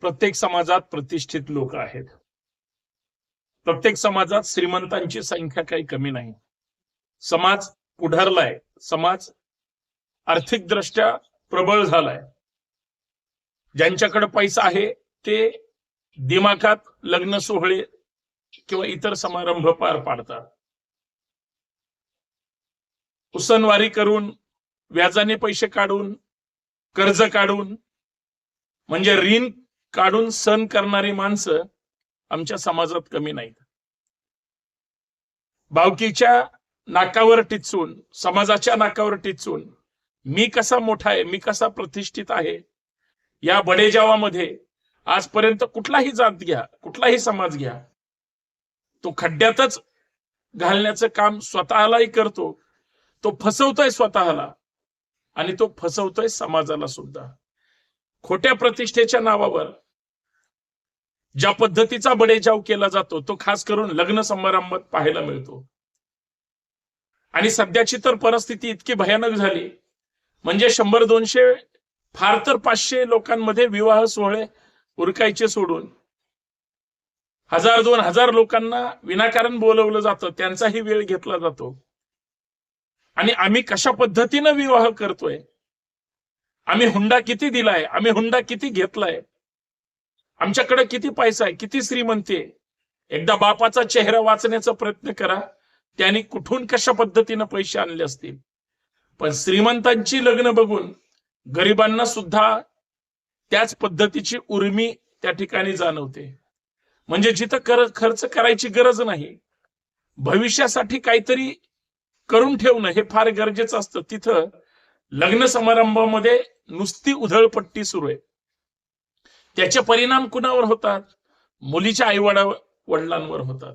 प्रत्येक समाजात प्रतिष्ठित लोक आहेत. प्रत्येक समाजात श्रीमंतांची संख्या काही कमी नाही. समाज पुढारलाय. समाज आर्थिकदृष्ट्या प्रबळ झालाय. ज्यांच्याकडे पैसा आहे ते दिमाखात लग्न सोहळे किंवा इतर समारंभ पार पाडतात. उसनवारी करून व्याजाने पैसे काढून कर्ज काढून म्हणजे ऋण काढून सण करणारी माणसं आमच्या समाजात कमी नाहीत. बावकीच्या नाकावर टिचून समाजाच्या नाकावर टिचून मी कसा मोठा आहे मी कसा प्रतिष्ठित आहे या बडेजावामध्ये आजपर्यंत कुठलाही जात घ्या कुठलाही समाज घ्या तो खड्ड्यातच घालण्याचं काम स्वतःलाही करतो तो फसवतोय स्वतःला आणि तो फसवतोय समाजाला सुद्धा. खोट्या प्रतिष्ठेच्या नावावर ज्या पद्धतीचा बडेजाव केला जातो तो खास करून लग्न समारंभात पाहायला मिळतो. आणि सध्याची तर परिस्थिती इतकी भयानक झाली. म्हणजे शंभर दोनशे फार तर पाचशे लोकांमध्ये विवाह सोहळे उरकायचे सोडून. हजार दोन हजार लोकांना विनाकारण बोलवलं जातं त्यांचाही वेळ घेतला जातो. आणि आम्ही कशा पद्धतीनं विवाह करतोय? आम्ही हुंडा किती दिलाय? आम्ही हुंडा किती घेतलाय? आमच्याकडे किती पैसा आहे? किती श्रीमंती आहे? एकदा बापाचा चेहरा वाचण्याचा प्रयत्न करा. त्यांनी कुठून कशा पद्धतीनं पैसे आणले असतील? पण श्रीमंतांची लग्न बघून गरिबांना सुद्धा त्याच पद्धतीची उर्मी त्या ठिकाणी जाणवते. म्हणजे जिथं कर खर्च करायची गरज नाही भविष्यासाठी काहीतरी करून ठेवणं हे फार गरजेचं असतं. तिथं लग्न समारंभामध्ये नुसती उधळपट्टी सुरू आहे. त्याचे परिणाम कुणावर होतात? मुलीच्या आई वडिलांवर होतात.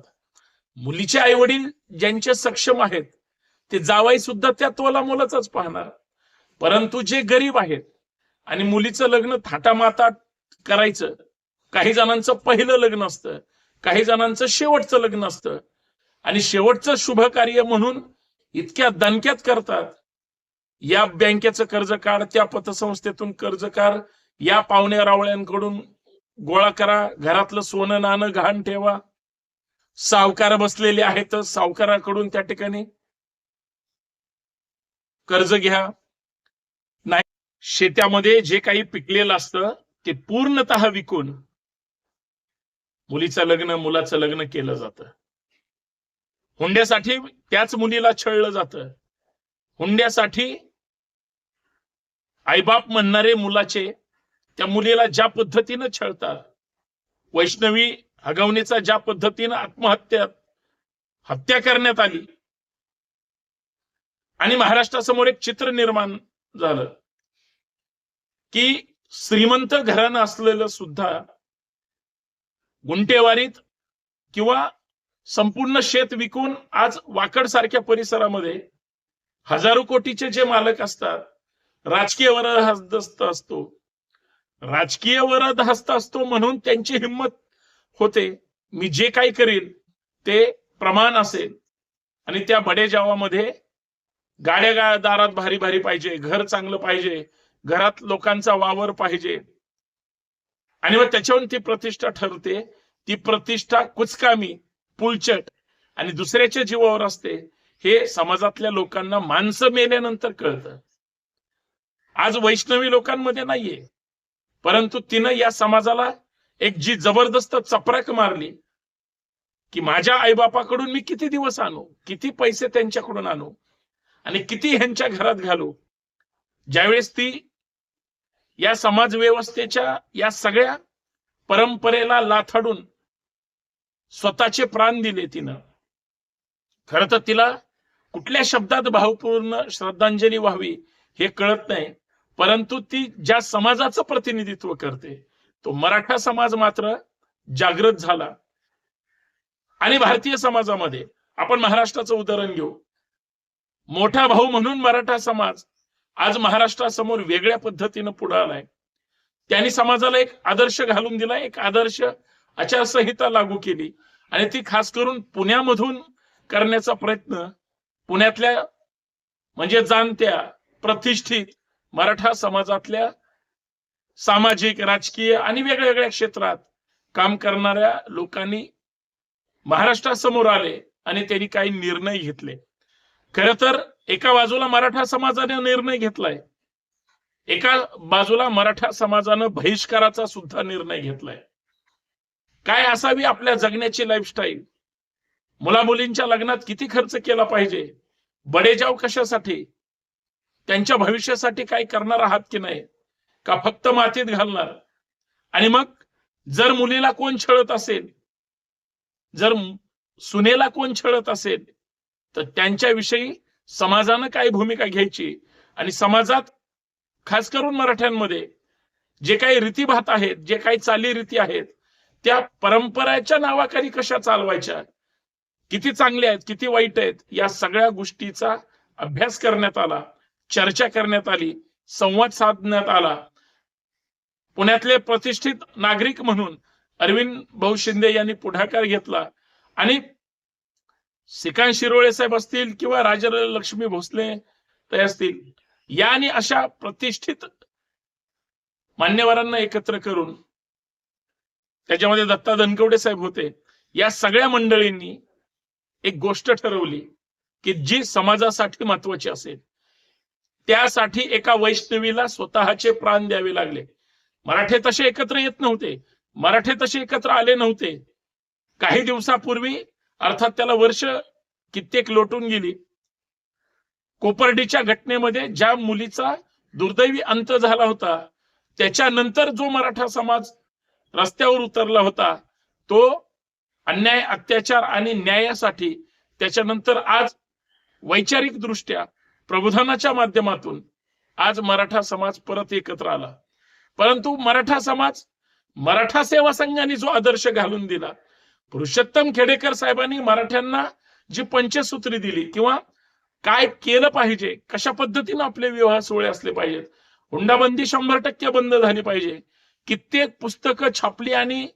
मुलीचे आई वडील ज्यांचे सक्षम आहेत ते जावाई सुद्धा त्या तोला मुलाचाच पाहणार. परंतु जे गरीब आहेत आणि मुलीचं लग्न थाटामाता करायचं काही जणांचं पहिलं लग्न असतं काही जणांचं शेवटचं लग्न असतं. आणि शेवटचं शुभ कार्य म्हणून इतक्या दणक्यात करतात. या बँकेचं कर्ज काढ त्या पतसंस्थेतून कर्ज काढ या पाहुण्या रावळ्यांकडून गोळा करा घरातलं सोनं नाणं घाण ठेवा. सावकार बसलेले आहेत सावकाराकडून त्या ठिकाणी कर्ज घ्या. नाही शेतामध्ये जे काही पिकलेलं असतं ते पूर्णतः विकून मुलीचं लग्न मुलाचं लग्न केलं जातं. हुंड्यासाठी त्याच मुलीला छळलं जातं. हुंड्यासाठी आईबाप म्हणणारे मुलाचे त्या मुलीला ज्या पद्धतीनं छळतात वैष्णवी हगवणीचा ज्या पद्धतीनं आत्महत्या हत्या करण्यात आली आणि महाराष्ट्रासमोर एक चित्र निर्माण झालं की श्रीमंत घराणं असलेलं सुद्धा गुंटेवारीत किंवा संपूर्ण शेत विकून आज वाकड सारख्या परिसरामध्ये हजारो कोटीचे जे मालक असतात राजकीय वरदस्त असतो राजकीय वरद हस्त असतो म्हणून त्यांची हिंमत होते. मी जे काही करील ते प्रमाण असेल. आणि त्या बडेजावामध्ये गाड्या गा दारात भारी भारी पाहिजे घर चांगलं पाहिजे घरात लोकांचा वावर पाहिजे. आणि मग त्याच्यावरून ती प्रतिष्ठा ठरते. ती प्रतिष्ठा कुचकामी पुलचट आणि दुसऱ्याच्या जीवावर असते. हे समाजातल्या लोकांना माणसं मेल्यानंतर कळतं. आज वैष्णवी लोकांमध्ये नाहीये. परंतु तिनं या समाजाला एक जी जबरदस्त चपराक मारली की माझ्या आईबापाकडून मी किती दिवस आणू? किती पैसे त्यांच्याकडून आणू? आणि किती ह्यांच्या घरात घालू? ज्यावेळेस ती या समाज व्यवस्थेच्या या सगळ्या परंपरेला लाथाडून स्वतःचे प्राण दिले तिनं. खर तर तिला कुठल्या शब्दात भावपूर्ण श्रद्धांजली व्हावी हे कळत नाही. परंतु ती ज्या समाजाचं प्रतिनिधित्व करते तो मराठा समाज मात्र जागृत झाला. आणि भारतीय समाजामध्ये आपण महाराष्ट्राचं उदाहरण घेऊ. मोठा भाऊ म्हणून मराठा समाज आज महाराष्ट्रासमोर वेगळ्या पद्धतीनं पुढे आलाय. त्यांनी समाजाला एक आदर्श घालून दिला एक आदर्श आचारसंहिता लागू केली. आणि ती खास करून पुण्यामधून करण्याचा प्रयत्न पुण्यातल्या म्हणजे जाणत्या प्रतिष्ठित मराठा समाजातल्या सामाजिक राजकीय आणि वेगळ्या क्षेत्रात काम करणाऱ्या लोकांनी महाराष्ट्रासमोर आले आणि त्यांनी काही निर्णय घेतले. खर तर एका बाजूला मराठा समाजाने निर्णय घेतलाय. एका बाजूला मराठा समाजानं बहिष्काराचा सुद्धा निर्णय घेतलाय. काय असावी आपल्या जगण्याची लाईफस्टाईल मुला मुलींच्या लग्नात किती खर्च केला पाहिजे? बडेजाव कशासाठी? त्यांच्या भविष्यासाठी काही करणार आहात की नाही? का फक्त मातीत घालणार? आणि मग जर मुलीला कोण छळत असेल जर सुनेला कोण छळत असेल तर त्यांच्याविषयी समाजानं काय भूमिका घ्यायची? आणि समाजात खास करून मराठ्यांमध्ये जे काही रीतीभात आहेत जे काही चालीरीती आहेत त्या परंपराच्या नावाखाली कशा चालवायच्या? किती चांगल्या आहेत किती वाईट आहेत या सगळ्या गोष्टीचा अभ्यास करण्यात आला. चर्चा करण्यात आली संवाद साधण्यात आला. पुण्यातले प्रतिष्ठित नागरिक म्हणून अरविंद भाऊ शिंदे यांनी पुढाकार घेतला आणि श्रीकांत शिरोळे साहेब असतील किंवा राजलक्ष्मी भोसले ते असतील या आणि अशा प्रतिष्ठित मान्यवरांना एकत्र करून त्याच्यामध्ये दत्ता धनकवडे साहेब होते या सगळ्या मंडळींनी एक गोष्ट ठरवली की जी समाजासाठी महत्वाची असेल त्यासाठी एका वैष्णवीला स्वतःचे प्राण द्यावे लागले. मराठे तसे एकत्र येत नव्हते. मराठे तसे एकत्र आले नव्हते. काही दिवसापूर्वी अर्थात त्याला वर्ष कित्येक लोटून गेली. कोपर्डीच्या घटनेमध्ये ज्या मुलीचा दुर्दैवी अंत झाला होता त्याच्यानंतर जो मराठा समाज रस्त्यावर उतरला होता तो अन्याय अत्याचार आणि न्यायासाठी त्याच्यानंतर आज वैचारिक दृष्ट्या प्रबोधनाच्या माध्यमातून आज मराठा समाज परत एकत्र आला. परंतु मराठा समाज मराठा सेवा संघाने जो आदर्श घालून दिला पुरुषोत्तम खेडेकर साहेबांनी मराठ्यांना जी पंचसूत्री दिली किंवा काय केलं पाहिजे कशा पद्धतीनं आपले विवाह सोहळे असले पाहिजेत हुंडाबंदी शंभर टक्के बंद झाली पाहिजे कित्येक पुस्तकं छापली आणि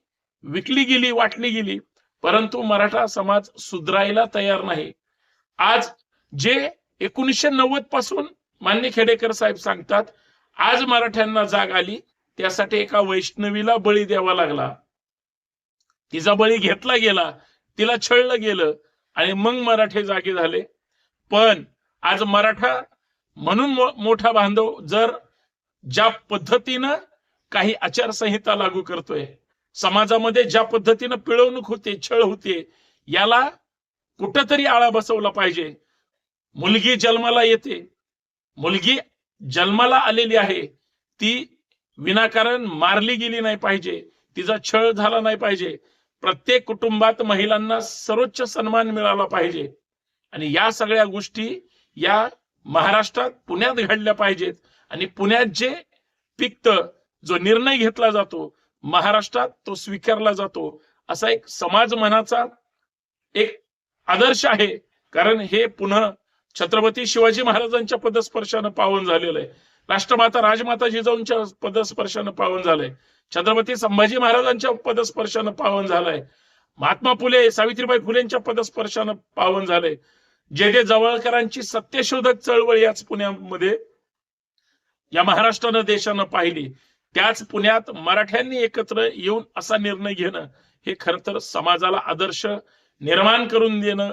विकली गेली वाटली गेली परंतु मराठा समाज सुधरायला तयार नाही. आज जे एकोणीसशे नव्वदपासून मान्य खेडेकर साहेब सांगतात आज मराठ्यांना जाग आली त्यासाठी एका वैष्णवीला बळी द्यावा लागला. तिचा बळी घेतला गेला तिला छळलं गेलं आणि मग मराठे जागे झाले. पण आज मराठा म्हणून मोठा बांधव जर ज्या पद्धतीनं काही आचारसंहिता लागू करतोय समाजामध्ये ज्या पद्धतीनं पिळवणूक होते छळ होते याला कुठंतरी आळा बसवला पाहिजे. मुलगी जन्माला येते. मुलगी जन्माला आलेली आहे. ती विनाकारण मारली गेली नाही पाहिजे. तिचा छळ झाला नाही पाहिजे. प्रत्येक कुटुंबात महिलांना सर्वोच्च सन्मान मिळाला पाहिजे. आणि या सगळ्या गोष्टी या महाराष्ट्रात पुण्यात घडल्या पाहिजेत. आणि पुण्यात जे पिक्त जो निर्णय घेतला जातो महाराष्ट्रात तो स्वीकारला जातो. असा एक समाज मनाचा एक आदर्श आहे. कारण हे पुन्हा छत्रपती शिवाजी महाराजांच्या पदस्पर्शानं पावन झालेलं आहे. राष्ट्रमाता राजमाता जिजाऊंच्या पदस्पर्शानं पावन झालंय. छत्रपती संभाजी महाराजांच्या पदस्पर्शानं पावन झालंय. महात्मा फुले सावित्रीबाई फुलेंच्या पदस्पर्शानं पावन झालंय. जे जे जवळकरांची सत्यशोधक चळवळ याच पुण्यामध्ये या महाराष्ट्रानं देशानं पाहिली. त्याच पुण्यात मराठ्यांनी एकत्र येऊन असा निर्णय घेणं हे खर तर समाजाला आदर्श निर्माण करून देणं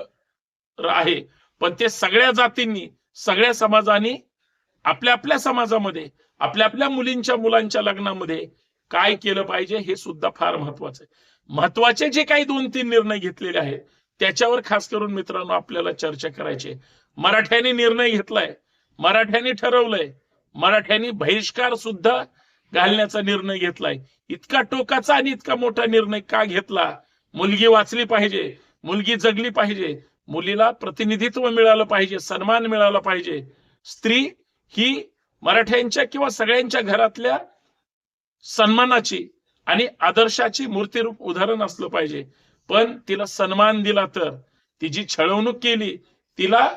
आहे. पण ते सगळ्या जातींनी सगळ्या समाजांनी आपल्या आपल्या समाजामध्ये आपल्या आपल्या मुलींच्या मुलांच्या लग्नामध्ये काय केलं पाहिजे हे सुद्धा फार महत्वाचं आहे. महत्त्वाचे जे काही दोन तीन निर्णय घेतलेले आहेत त्याच्यावर खास करून मित्रांनो आपल्याला चर्चा करायची मराठ्यांनी निर्णय घेतलाय मराठ्यांनी ठरवलंय मराठ्यांनी बहिष्कार सुद्धा घालण्याचा निर्णय घेतलाय. इतका टोकाचा आणि इतका मोठा निर्णय का घेतला? मुलगी वाचली पाहिजे मुलगी जगली पाहिजे मुलीला प्रतिनिधित्व मिळालं पाहिजे सन्मान मिळाला पाहिजे. स्त्री ही मराठ्यांच्या किंवा सगळ्यांच्या घरातल्या सन्मानाची आणि आदर्शाची मूर्तीरूप उदाहरण असलं पाहिजे. पण तिला सन्मान दिला तर तिची छळवणूक केली तिला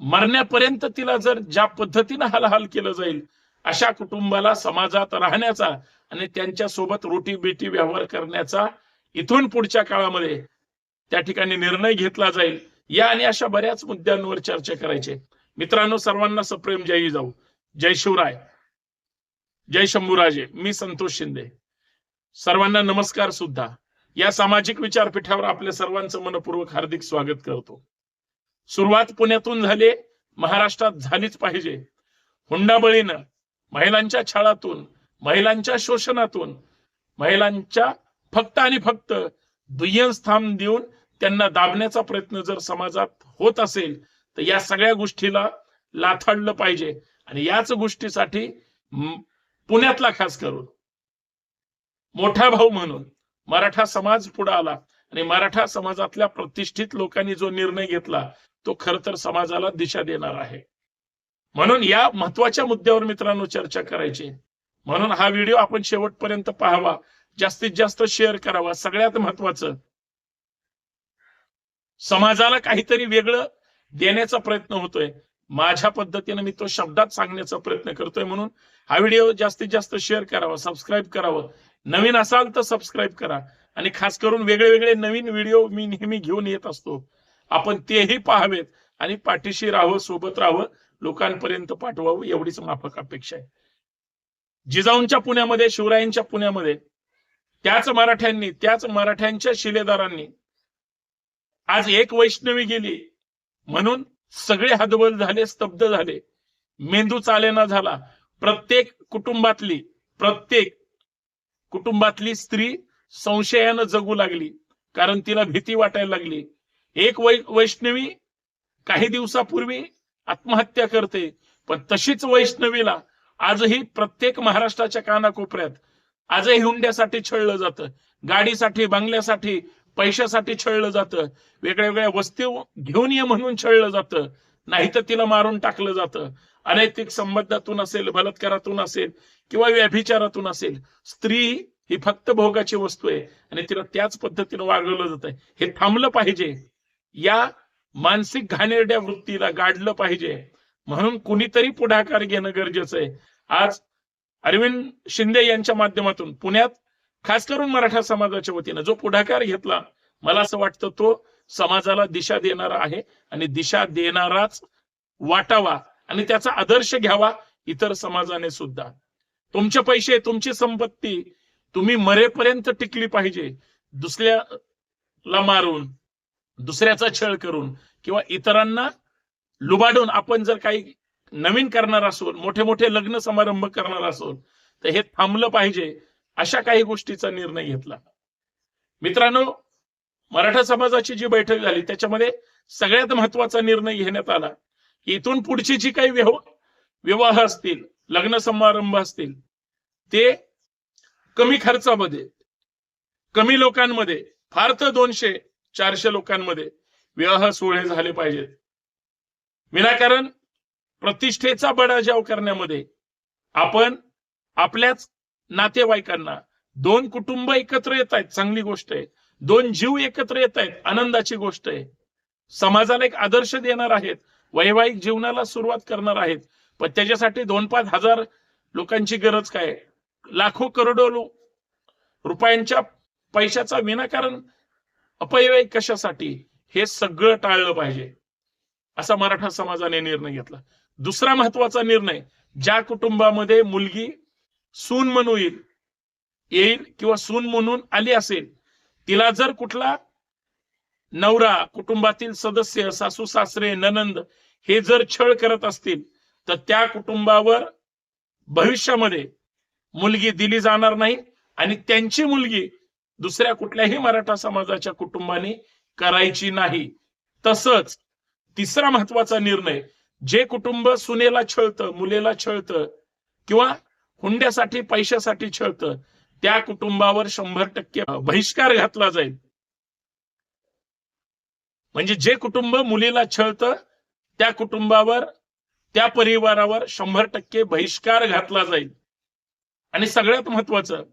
मरण्यापर्यंत तिला जर ज्या पद्धतीनं हलहाल केलं जाईल अशा कुटुंबाला समाजात राहण्याचा आणि त्यांच्यासोबत रोटी बेटी व्यवहार करण्याचा इथून पुढच्या काळामध्ये त्या ठिकाणी निर्णय घेतला जाईल. या आणि अशा बऱ्याच मुद्द्यांवर चर्चा करायचे. मित्रांनो सर्वांना सप्रेम जय जाऊ जय शिवराय. जय शंभूराजे. मी संतोष शिंदे. सर्वांना नमस्कार सुद्धा. या सामाजिक विचारपीठावर आपल्या सर्वांचं मनपूर्वक हार्दिक स्वागत करतो. सुरुवात पुण्यातून झाली महाराष्ट्रात झालीच पाहिजे. हुंडाबळीनं महिलांच्या छळातून महिलांच्या शोषणातून महिलांच्या फक्त आणि फक्त दुय्यम स्थान देऊन त्यांना दाबण्याचा प्रयत्न जर समाजात होत असेल तर या सगळ्या गोष्टीला लाथाडलं पाहिजे. आणि याच गोष्टीसाठी पुण्यातला खास करून मोठा भाऊ म्हणून मराठा समाज पुढे आला. आणि मराठा समाजातल्या प्रतिष्ठित लोकांनी जो निर्णय घेतला तो खर तर समाजाला दिशा देणार आहे. म्हणून या महत्त्वाच्या मुद्द्यावर मित्रांनो चर्चा करायची. म्हणून हा व्हिडिओ आपण शेवटपर्यंत पाहावा. जास्तीत जास्त शेअर करावा. सगळ्यात महत्वाचं समाजाला काहीतरी वेगळं देण्याचा प्रयत्न होतोय. माझ्या पद्धतीने मी तो शब्दात सांगण्याचा प्रयत्न करतोय म्हणून हा व्हिडिओ जास्तीत जास्त शेअर करावा सबस्क्राईब करावं. नवीन असाल तर सबस्क्राईब करा आणि खास करून वेगळे वेगळे नवीन व्हिडिओ मी नेहमी घेऊन येत असतो. आपण तेही पाहावेत आणि पाठीशी राहावं सोबत राहावं लोकांपर्यंत पाठवावं एवढीच माफक अपेक्षा आहे. जिजाऊंच्या पुण्यामध्ये शिवरायांच्या पुण्यामध्ये त्याच मराठ्यांनी त्याच मराठ्यांच्या शिलेदारांनी आज एक वैष्णवी गेली. म्हणून सगळे हदबल झाले स्तब्ध झाले. मेंदू चालेना झाला. प्रत्येक कुटुंबातली प्रत्येक कुटुंबातली स्त्री संशयानं जगू लागली कारण तिला भीती वाटायला लागली. एक वै वैष्णवी काही दिवसापूर्वी आत्महत्या करते पण तशीच वैष्णवीला आजही प्रत्येक महाराष्ट्राच्या कानाकोपऱ्यात आजही हुंड्यासाठी छळलं जातं. गाडीसाठी बंगल्यासाठी पैशासाठी छळलं जातं. वेगळ्या वेगळ्या वस्तू घेऊन ये म्हणून छळलं जातं. नाहीतर तिला मारून टाकलं जातं. अनैतिक संबंधातून असेल बलात्कारातून असेल किंवा व्यभिचारातून असेल स्त्री ही फक्त भोगाची वस्तू आहे आणि तिला त्याच पद्धतीनं वागवलं जात आहे हे थांबलं पाहिजे. या मानसिक घाणेरड्या वृत्तीला गाडलं पाहिजे. म्हणून कुणीतरी पुढाकार घेणं गरजेचं आहे. आज अरविंद शिंदे यांच्या माध्यमातून पुण्यात खास करून मराठा समाजाच्या वतीनं जो पुढाकार घेतला मला असं वाटतं तो समाजाला दिशा देणारा आहे आणि दिशा देणाराच वाटावा आणि त्याचा आदर्श घ्यावा इतर समाजाने सुद्धा. तुमचे पैसे तुमची संपत्ती तुम्ही मरेपर्यंत टिकली पाहिजे दुसऱ्याला मारून दुसऱ्याचा छळ करून किंवा इतरांना लुबाडून आपण जर काही नवीन करणार असो मोठे मोठे लग्न समारंभ करणार असो तर हे थांबलं पाहिजे. अशा काही गोष्टीचा निर्णय घेतला. मित्रांनो मराठा समाजाची जी बैठक झाली त्याच्यामध्ये सगळ्यात महत्त्वाचा निर्णय घेण्यात आला. की इथून पुढची जी काही विवाह असतील लग्न समारंभ असतील ते कमी खर्चामध्ये कमी लोकांमध्ये फार तर दोनशे चारशे लोकांमध्ये विवाह सोहळे झाले पाहिजेत. विनाकारण प्रतिष्ठेचा बडाजाव करण्यामध्ये आपण आपल्याच नातेवाईकांना. दोन कुटुंब एकत्र येत आहेत चांगली गोष्ट आहे. दोन जीव एकत्र येत आहेत आनंदाची गोष्ट आहे. समाजाला एक आदर्श देणार आहेत वैवाहिक जीवनाला सुरुवात करणार आहेत. पण त्याच्यासाठी दोन पाच हजार लोकांची गरज काय लाखो करोडो रुपयांच्या पैशाचा विनाकारण अपयव्यय कशासाठी? हे सगळं टाळलं पाहिजे. असा मराठा समाजाने निर्णय घेतला. दुसरा महत्त्वाचा निर्णय ज्या कुटुंबामध्ये मुलगी सून म्हणू येईल. येईल किंवा सून म्हणून आली असेल. तिला जर कुठला नवरा कुटुंबातील सदस्य सासू सासरे ननंद हे जर छळ करत असतील तर त्या कुटुंबावर भविष्यामध्ये मुलगी दिली जाणार नाही आणि त्यांची मुलगी दुसऱ्या कुठल्याही मराठा समाजाच्या कुटुंबाने करायची नाही. तसंच तिसरा महत्त्वाचा निर्णय जे कुटुंब सुनेला छळतं मुलेला छळतं किंवा हुंड्यासाठी पैशासाठी छळतं. त्या कुटुंबावर शंभर टक्के बहिष्कार घातला जाईल. म्हणजे जे कुटुंब मुलीला छळतं त्या कुटुंबावर त्या परिवारावर शंभर टक्के बहिष्कार घातला जाईल. आणि सगळ्यात महत्वाचं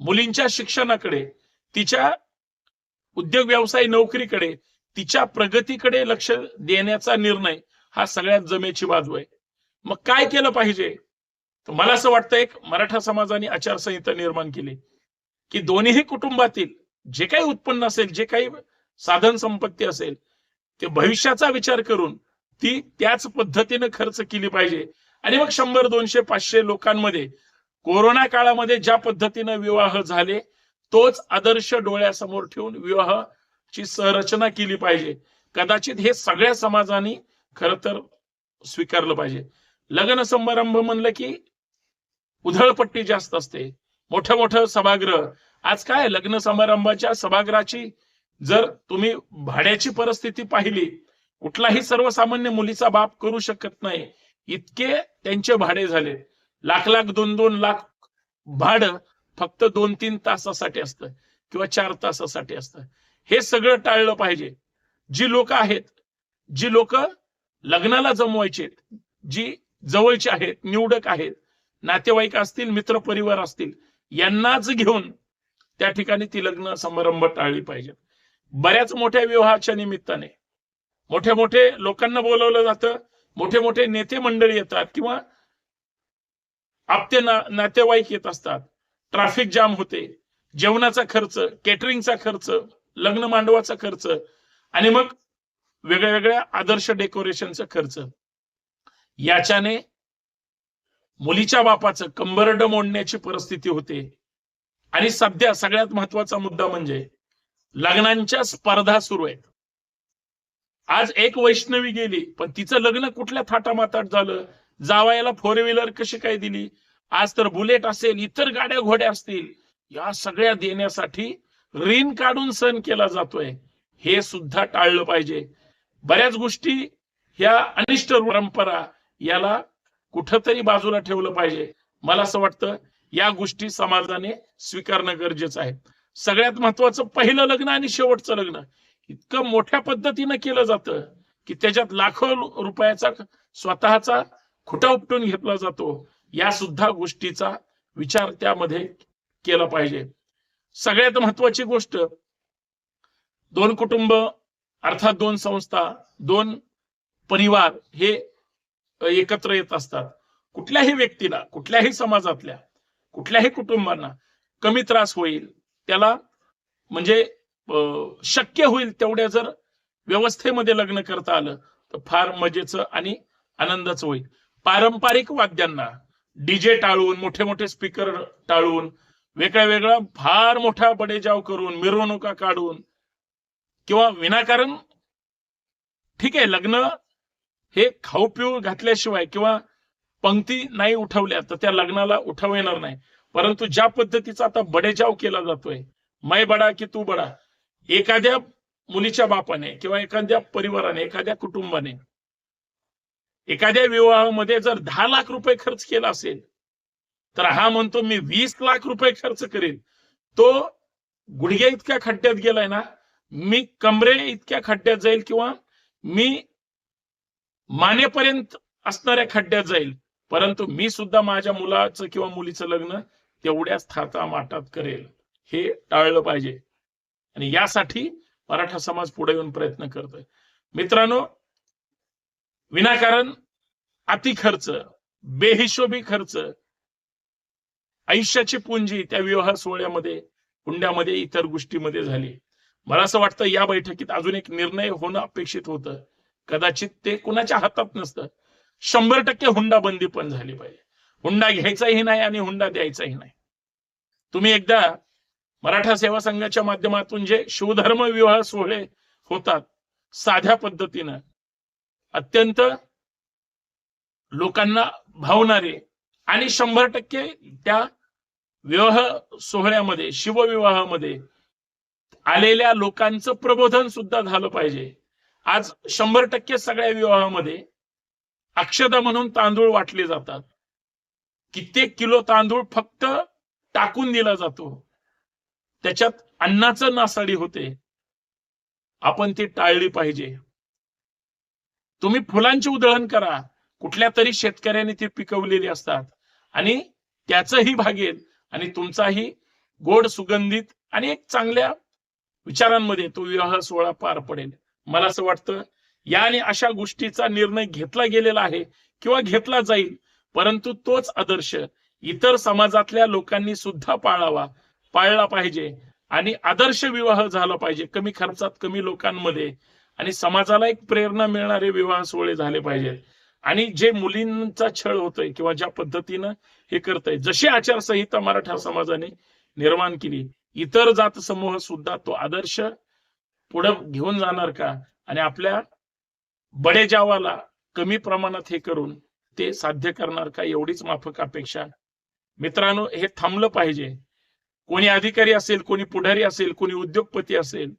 मुलींच्या शिक्षणाकडे तिच्या उद्योग व्यवसाय नोकरीकडे तिच्या प्रगतीकडे लक्ष देण्याचा निर्णय हा सगळ्यात जमेची बाजू आहे. मग काय केलं पाहिजे? तर मला असं वाटतं एक मराठा समाजाने आचारसंहिता निर्माण केली की दोन्हीही कुटुंबातील जे काही उत्पन्न असेल जे काही साधन संपत्ती असेल ते भविष्याचा विचार करून ती त्याच पद्धतीने खर्च केली पाहिजे. आणि मग शंभर दोनशे पाचशे लोकांमध्ये कोरोना काळामध्ये ज्या पद्धतीनं विवाह झाले तोच आदर्श डोळ्यासमोर ठेवून विवाहाची संरचना केली पाहिजे. कदाचित हे सगळ्या समाजाने खर तर स्वीकारलं पाहिजे. लग्न समारंभ म्हणलं की उधळपट्टी जास्त असते. मोठं मोठं सभागृह. आज काय लग्न समारंभाच्या सभागृहाची? जर तुम्ही भाड्याची परिस्थिती पाहिली कुठलाही सर्वसामान्य मुलीचा बाप करू शकत नाही. इतके त्यांचे भाडे झाले. लाख लाख दोन दोन लाख भाडं फक्त दोन तीन तासासाठी असतं किंवा चार तासासाठी असतं. हे सगळं टाळलं पाहिजे. जी लोक आहेत जी लोक लग्नाला जमवायचे जी जवळची आहेत निवडक आहेत नातेवाईक असतील मित्र परिवार असतील यांनाच घेऊन त्या ठिकाणी ती लग्न समारंभ टाळली पाहिजेत. बऱ्याच मोठ्या विवाहाच्या निमित्ताने मोठे मोठे लोकांना बोलवलं जातं मोठे मोठे नेते मंडळी येतात किंवा आपते ना नातेवाईक येत असतात. ट्रॅफिक जाम होते जेवणाचा खर्च केटरिंगचा खर्च लग्न मांडवाचा खर्च आणि मग वेगळ्या वेगळ्या आदर्श डेकोरेशनचा खर्च. याच्याने मुलीच्या बापाचं कंबरड मोडण्याची परिस्थिती होते. आणि सध्या सगळ्यात महत्त्वाचा मुद्दा म्हणजे लग्नांच्या स्पर्धा सुरू आहेत. आज एक वैष्णवी गेली पण तिचं लग्न कुठल्या थाटामातात झालं? जावायला फोर व्हीलर कशी काय दिली? आज तर बुलेट असेल इतर गाड्या घोड्या असतील या सगळ्या देण्यासाठी ऋण काढून सण केला जातोय. हे सुद्धा टाळलं पाहिजे. बऱ्याच गोष्टी ह्या अनिष्ट परंपरा याला कुठंतरी बाजूला ठेवलं पाहिजे. मला असं वाटतं या गोष्टी समाजाने स्वीकारणं गरजेचं आहे. सगळ्यात महत्वाचं पहिलं लग्न आणि शेवटचं लग्न. इतकं मोठ्या पद्धतीनं केलं जातं की त्याच्यात लाखो रुपयाचा स्वतःचा खुटा उपटून घेतला जातो. या सुद्धा गोष्टीचा विचार त्यामध्ये केला पाहिजे. सगळ्यात महत्वाची गोष्ट दोन कुटुंब अर्थात दोन संस्था दोन परिवार हे एकत्र येत असतात. कुठल्याही व्यक्तीला कुठल्याही समाजातल्या कुठल्याही कुटुंबांना कमी त्रास होईल. त्याला म्हणजे शक्य होईल तेवढ्या जर व्यवस्थेमध्ये लग्न करता आलं तर फार मजेचं आणि आनंदाचं होईल. पारंपरिक वाद्यांना डीजे टाळून मोठे मोठे स्पीकर टाळून वेगळ्या वेगळा फार मोठा बडेजाव करून मिरवणुका काढून किंवा विनाकारण ठीक आहे लग्न हे खाऊ पिऊ घातल्याशिवाय किंवा पंक्ती नाही उठवल्या तर त्या लग्नाला उठाव येणार नाही. परंतु ज्या पद्धतीचा आता बडेजाव केला जातोय मै बडा की तू बडा एखाद्या मुलीच्या बापाने किंवा एखाद्या परिवाराने एखाद्या कुटुंबाने एखाद्या विवाहामध्ये जर दहा लाख रुपये खर्च केला असेल तर हा म्हणतो मी वीस लाख रुपये खर्च करेन. तो गुडघ्या इतक्या खड्ड्यात गेलाय ना मी कमरे इतक्या खड्ड्यात जाईल किंवा मी मानेपर्यंत असणाऱ्या खड्ड्यात जाईल. परंतु मी सुद्धा माझ्या मुलाचं किंवा मुलीचं लग्न तेवढ्याच थाता माटात करेल. हे टाळलं पाहिजे. आणि यासाठी मराठा समाज पुढे येऊन प्रयत्न करतोय. मित्रांनो विनाकारण अति खर्च बेहिशोबी खर्च आयुष्याची पुंजी त्या विवाह सोहळ्यामध्ये हुंड्यामध्ये इतर गोष्टीमध्ये झाली. मला असं वाटतं या बैठकीत अजून एक निर्णय होणं अपेक्षित होतं. कदाचित ते कुणाच्या हातात नसतं. शंभर टक्के हुंडा बंदी पण झाली पाहिजे. हुंडा घ्यायचाही नाही आणि हुंडा द्यायचाही नाही. तुम्ही एकदा मराठा सेवा संघाच्या माध्यमातून जे शिवधर्म विवाह सोहळे होतात साध्या पद्धतीनं अत्यंत लोकांना भावणारे आणि शंभर टक्के त्या विवाह सोहळ्यामध्ये शिवविवाहामध्ये आलेल्या लोकांचं प्रबोधन सुद्धा झालं पाहिजे. आज शंभर टक्के सगळ्या विवाहामध्ये अक्षता म्हणून तांदूळ वाटले जातात. कित्येक किलो तांदूळ फक्त टाकून दिला जातो. त्याच्यात अन्नाचं नासाडी होते. आपण ती टाळली पाहिजे. तुम्ही फुलांची उधळण करा. कुठल्या तरी शेतकऱ्याने ती पिकवलेली असतात. आणि त्याचंही भागेल आणि तुमचाही गोड सुगंधित आणि एक चांगल्या विचारांमध्ये तो विवाह सोहळा पार पडेल. मला असं वाटतं या आणि अशा गोष्टीचा निर्णय घेतला गेलेला आहे किंवा घेतला जाईल परंतु तोच आदर्श इतर समाजातल्या लोकांनी सुद्धा पाळावा पाळला पाहिजे आणि आदर्श विवाह झाला पाहिजे कमी खर्चात कमी लोकांमध्ये. आणि समाजाला एक प्रेरणा मिळणारे विवाह सोहळे झाले पाहिजेत. आणि जे मुलींचा छळ होतोय किंवा ज्या पद्धतीनं हे करतंय जशी आचारसंहिता मराठा समाजाने निर्माण केली इतर जात समूह सुद्धा तो आदर्श पुढे घेऊन जाणार का? आणि आपल्या बडेजावाला कमी प्रमाणात हे करून ते साध्य करणार का? एवढीच माफक अपेक्षा. मित्रांनो हे थांबलं पाहिजे. कोणी अधिकारी असेल कोणी पुढारी असेल कोणी उद्योगपती असेल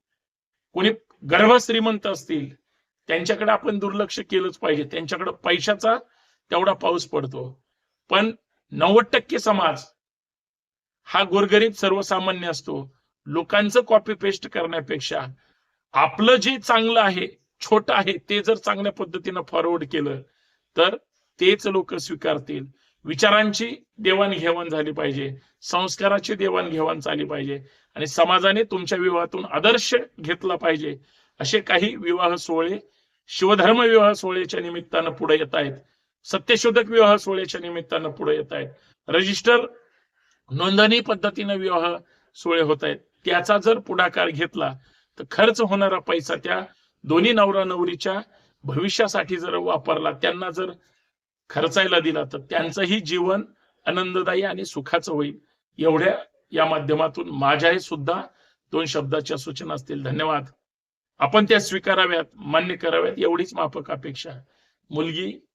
कोणी गर्भश्रीमंत असतील त्यांच्याकडे आपण दुर्लक्ष केलंच पाहिजे. त्यांच्याकडे पैशाचा तेवढा पाऊस पडतो. पण नव्वद टक्के समाज हा गोरगरीब सर्वसामान्य असतो. लोकांचं कॉपी पेस्ट करण्यापेक्षा आपलं जे चांगलं आहे छोट आहे ते जर चांगल्या पद्धतीनं फॉरवर्ड केलं तर तेच लोक स्वीकारतील. विचारांची देवाणघेवाण झाली पाहिजे संस्काराची देवाणघेवाण झाली पाहिजे आणि समाजाने तुमच्या विवाहातून आदर्श घेतला पाहिजे असे काही विवाह सोहळे शिवधर्म विवाह सोहळ्याच्या निमित्तानं पुढे येत आहेत. सत्यशोधक विवाह सोहळ्याच्या निमित्तानं पुढे येत आहेत. रजिस्टर नोंदणी पद्धतीनं विवाह सोहळे होत आहेत. त्याचा जर पुढाकार घेतला तर खर्च होणारा पैसा त्या दोन्ही नवरा नवरीच्या भविष्यासाठी जर वापरला त्यांना जर खर्चायला दिला तर त्यांचंही जीवन आनंददायी आणि सुखाचं होईल. एवढ्या या माध्यमातून माझ्याही सुद्धा दोन शब्दाच्या सूचना असतील. धन्यवाद. आपण त्या स्वीकाराव्यात मान्य कराव्यात एवढीच माफक अपेक्षा. मुलगी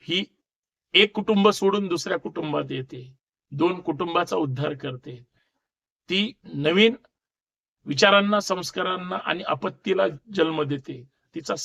ही एक कुटुंब सोडून दुसऱ्या कुटुंबात येते. दोन कुटुंबाचा उद्धार करते. ती नवीन विचारांना संस्कारांना आणि आपत्तीला जन्म देते. तिचा